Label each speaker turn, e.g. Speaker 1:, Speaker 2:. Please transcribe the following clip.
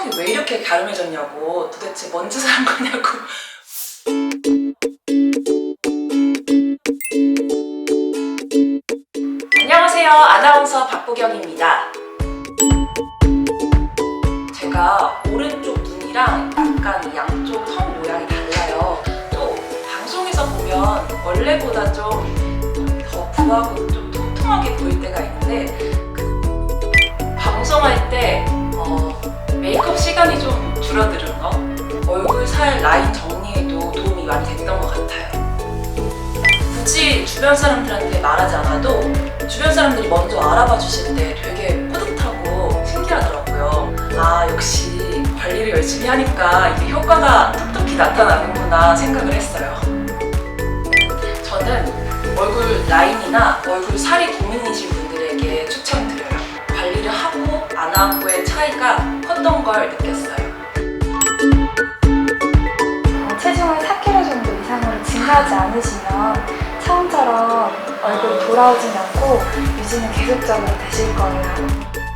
Speaker 1: 턱이 왜 이렇게 갸름해졌냐고 도대체 뭔 짓을 한 거냐고. 안녕하세요. 아나운서 박보경입니다. 제가 오른쪽 눈이랑 약간 양쪽 턱 모양이 달라요. 또 방송에서 보면 원래보다 좀 더 부하고 좀 통통하게 보일 때가 있는데 시간이 좀 줄어드는 거? 얼굴 살 라인 정리에도 도움이 많이 됐던 것 같아요. 굳이 주변 사람들한테 말하지 않아도 주변 사람들이 먼저 알아봐 주실 때 되게 뿌듯하고 신기하더라고요. 아 역시 관리를 열심히 하니까 이게 효과가 톡톡히 나타나는구나 생각을 했어요. 저는 얼굴 라인이나 얼굴 살이 고민이신 분들에게 추천드려요. 관리를 하고 안 하고의 차이가 컸던 걸 느꼈어요.
Speaker 2: 어, 체중을 4kg 정도 이상으로 증가하지 않으시면 처음처럼 얼굴 돌아오진 않고 유지는 계속적으로 되실 거예요.